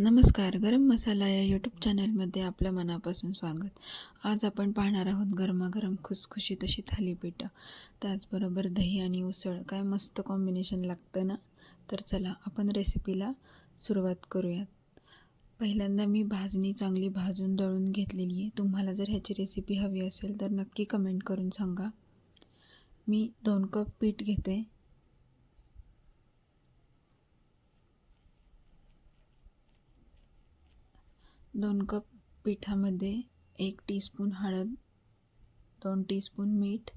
नमस्कार गरम मसाला या यूट्यूब चॅनलमध्ये आपलं मनापासून स्वागत. आज आपण पाहणार आहोत गरमागरम खुसखुशीत अशी थालीपीठं. त्याचबरोबर दही आणि उसळ. काय मस्त कॉम्बिनेशन लागतं ना? तर चला आपण रेसिपीला सुरुवात करूयात. पहिल्यांदा मी भाजणी चांगली भाजून दळून घेतलेली आहे. तुम्हाला जर ह्याची रेसिपी हवी असेल तर नक्की कमेंट करून सांगा. मी दोन कप पीठ घेते. दोन कप पिठामध्ये एक टीस्पून हळद दोन टीस्पून मीठ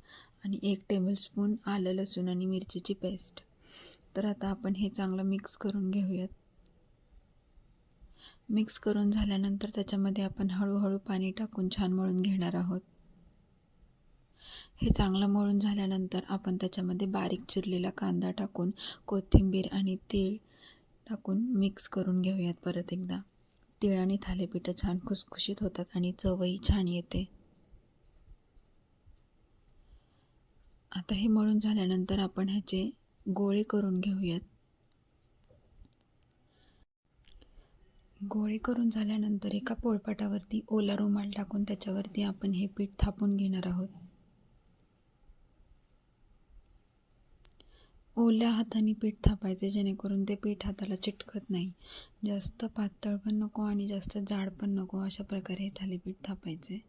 आणि एक टेबलस्पून आलं लसूण आणि मिरचीची पेस्ट. तर आता आपण हे चांगलं मिक्स करून घेऊयात. मिक्स करून झाल्यानंतर त्याच्यामध्ये आपण हळूहळू पाणी टाकून छान मळून घेणार आहोत. हे चांगलं मळून झाल्यानंतर आपण त्याच्यामध्ये बारीक चिरलेला कांदा टाकून कोथिंबीर आणि तीळ टाकून मिक्स करून घेऊयात परत एकदा. तीळ आणि थालीपीठं छान खुसखुशीत होतात आणि चवही छान येते. आता हे मळून झाल्यानंतर आपण ह्याचे गोळे करून घेऊयात. गोळे करून झाल्यानंतर एका पोळपाटावरती ओला रुमाल टाकून त्याच्यावरती आपण हे पीठ थापून घेणार आहोत. ओल्या हाताने पीठ थापायचे जेणेकरून ते पीठ हाताला चिटकत नाही. जास्त पातळ पण नको आणि जास्त जाड पण नको अशा प्रकारे हे थालीपीठ थापायचे.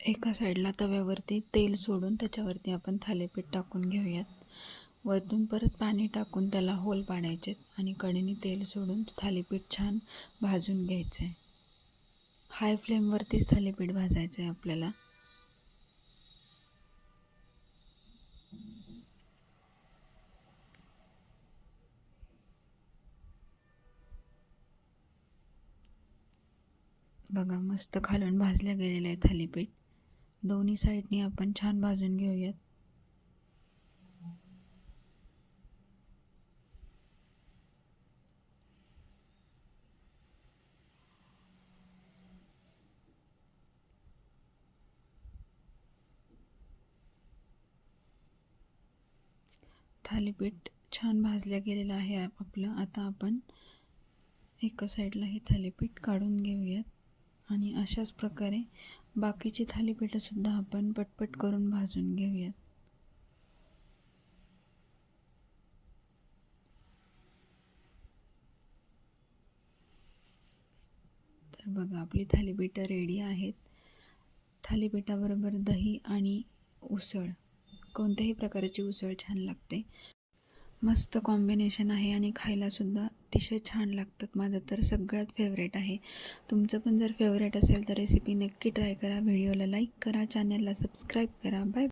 एका साईडला तव्यावरती तेल सोडून त्याच्यावरती आपण थालीपीठ टाकून घेऊयात. वरतून परत पाणी टाकून त्याला होल पाडायचे आणि कडेने तेल सोडून थालीपीठ छान भाजून घ्यायचं. आहे हाय फ्लेमवरतीच थालीपीठ भाजायचं आहे आपल्याला. बघा मस्त खालून भाजल्या गेलेलं आहे थालीपीठ. दोन्ही साईडनी आपण छान भाजून घेऊयात. थालीपीठ छान भाजल्या गेलेलं आहे आपलं. आता आपण एका साईडला हे थालीपीठ काढून घेऊयात आणि अशाच प्रकारे बाकीची थालीपीठंसुद्धा आपण पटपट करून भाजून घेऊयात. तर बघा आपली थालीपीठं रेडी आहेत. थालीपीठाबरोबर दही आणि उसळ. कोणत्याही प्रकारची उसळ छान लागते. मस्त कॉम्बिनेशन आहे आणि खायलासुद्धा अतिशय छान लागतात. माझं तर सगळ्यात फेवरेट आहे. तुमचं पण जर फेवरेट असेल तर रेसिपी नक्की ट्राय करा. व्हिडिओला लाईक करा. चॅनलला सबस्क्राईब करा. बाय